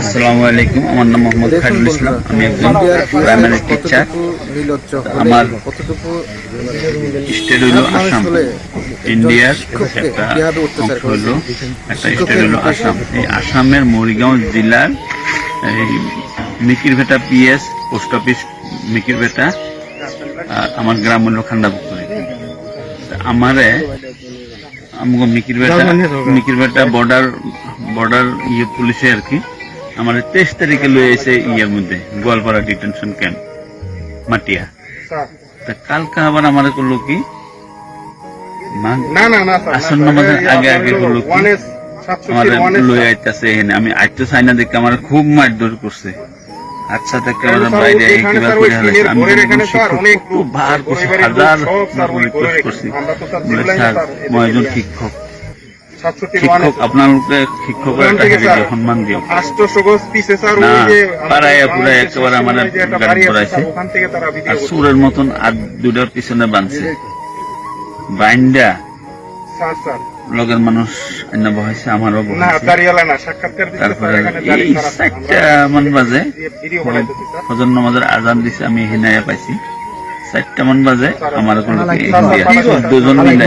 আসসালামু আলাইকুম। আমার নাম মোহাম্মদ খাইরুল ইসলাম। আমি একজন প্রাইমারি টিচার আমার স্টেট হইল আসাম। ইন্ডিয়ার একটা অংশ হইল একটা স্টেট হইল আসাম। এই আসামের মরিগাঁও জেলার এই Mikirbheta PS post office Mikirbheta আর আমার গ্রাম হইল খান্ডাপুকুরি। আমারে আমগো মিকিরবেটা মিকিরবেটা বর্ডার বর্ডার ইয়ে পুলিশে আর কি। আমার তেইশ তারিখে লয়ে এসে ইয়ের মধ্যে গোয়ালপাড়া ডিটেনশন ক্যাম্প মাটিয়া। তা কালকে আবার আমার করল কি? আসন্ন স্যার, আগে আগে হলো কি? 1S, 67, আমার লয়ে আইতাছে এখানে। আমি আইতে চাই না দেখে আমার খুব মারধর করছে। আচ্ছা স্যার, বাইরে এখানে কিবা স্যার, করে আমি খুব বার করছি হাজার করছি। স্যার বলে শিক্ষক। 67, শিক্ষক 1S, আপনাকে শিক্ষকের একটা থেকে সম্মান দিও আষ্টশো গজ পিছে স্যার, না, ওই যে আমাদের পাড়ায় পুরায় একেবারে সীমায় আমাদের যে একটা গাড়ি বাড়ি আছে, পড়াইছে। স্যার, ওখান থেকে তারা ভিডিও আর সুরের মতন আর দুটার পিছনে বাঁধছে। বাইন্ডা স্যার, স্যার। লগের মানুষ অন্য বহাইছে আমারও তারপরে এই চারটা মান বাজে। ফজর নামাজের আজান দিছে আমি হিনায়া পাইছি। চারটা মান বাজে আমার কোনো দুজন মিলাই